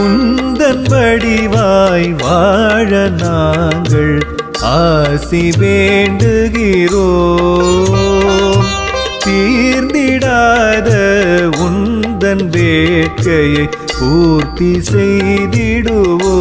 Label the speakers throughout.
Speaker 1: உந்தன் வடிவாய் வாழ நாங்கள் ஆசி வேண்டுகிறோம் தீர்ந்திடாத உந்தன் வேட்கையை பூர்த்தி செய்திடுவோம்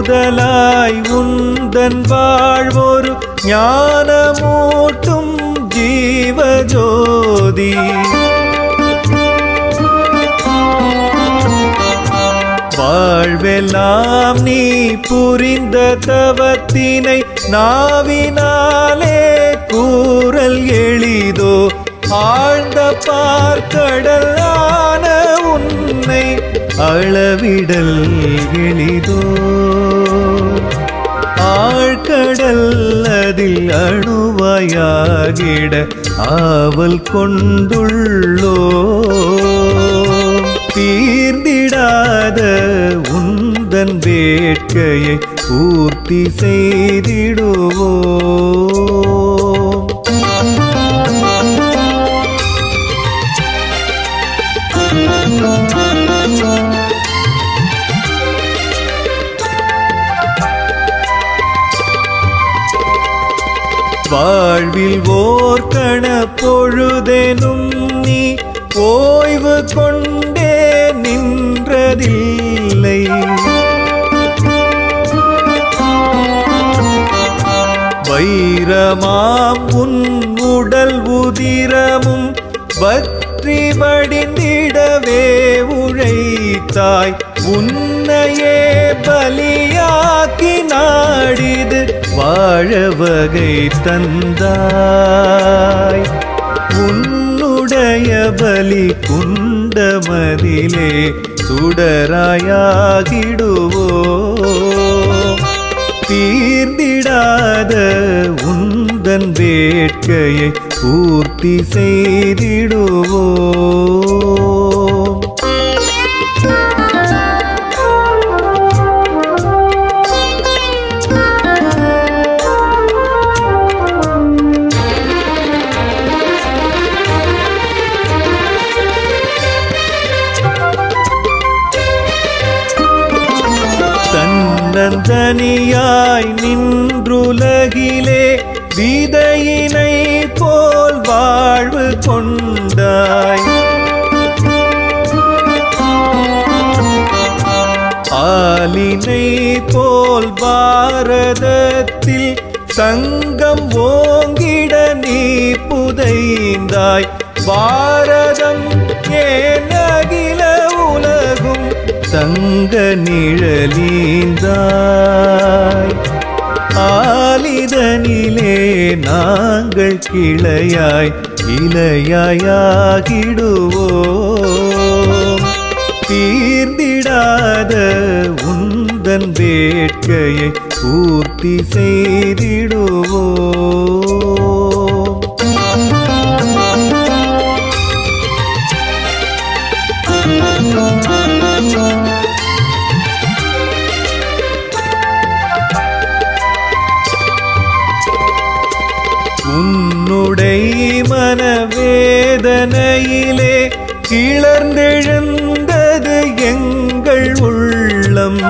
Speaker 1: முதலாய் உந்தன் வாழ்வொரு ஞானமூட்டும் ஜீவஜோதி. வாழ்வெல்லாம் நீ புரிந்த தவத்தினை நாவினாலே கூறல் எளிதோ. ஆழ்ந்த பார்க்கடல் ஆன உன்னை அளவிடல் எளிதோ. அணுவாயாகிட ஆவல் கொண்டுள்ளோ. தீர்ந்திடாத உந்தன் வேட்கையை பூர்த்தி செய்திடுவோ. வாழ்வில் ஓர்கண பொழுதெனும் நீ ஓய்வு கொண்டே நின்றதில்லை. வைரமாம் உன் உடல் உதிரமும் பற்றி வடிந்திடவே உழைத்தாய். உன்னையே பலியாக்கி நாடி வாழ வகை தந்தாய் உன்னுடைய பலி குண்டமதிலே சுடராயாகிடுவோ. தீர்ந்திடாத உந்தன் வேட்கையை பூர்த்தி செய்திடுவோ. தன்னந்தனியாய் நின்றுலகிலே விதையினை போல் வாழ்வு கொண்டாய். ஆலினை போல் பாரதத்தில் சங்கம் ஓங்கிட நீ புதைந்தாய். பாரதம் ஏன தங்க நிழலீந்தாய் ஆலிதனிலே நாங்கள் கிளையாய் இலையாயாகிடுவோம். தீர்ந்திடாத உந்தன் வேட்கையை பூர்த்தி செய்திடுவோம். மனவேதனையிலே கிளர்ந்தெழுந்தது எங்கள் உள்ளம்.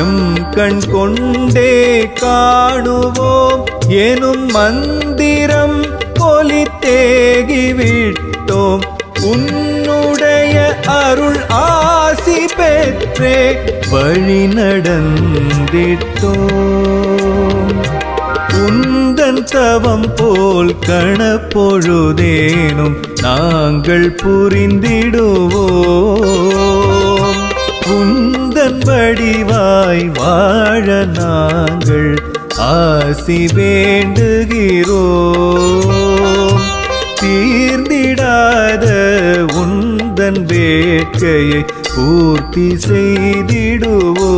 Speaker 1: எம் கண் கொண்டே காணுவோம் எனும் மந்திரம் ஒலித்தேகிவிட்டோம் உன்னுடைய அருள் ஆசி பெற்றே வழி நடந்திட்டோம். உந்தன் தவம் போல் கணப்பொழுதேனும் நாங்கள் புரிந்திடுவோம். உந்தன் வடிவாய் வாழ நாங்கள் ஆசி வேண்டுகிறோம். தீர்ந்திடாத உந்தன் வேட்கையை பூர்த்தி செய்திடுவோம்.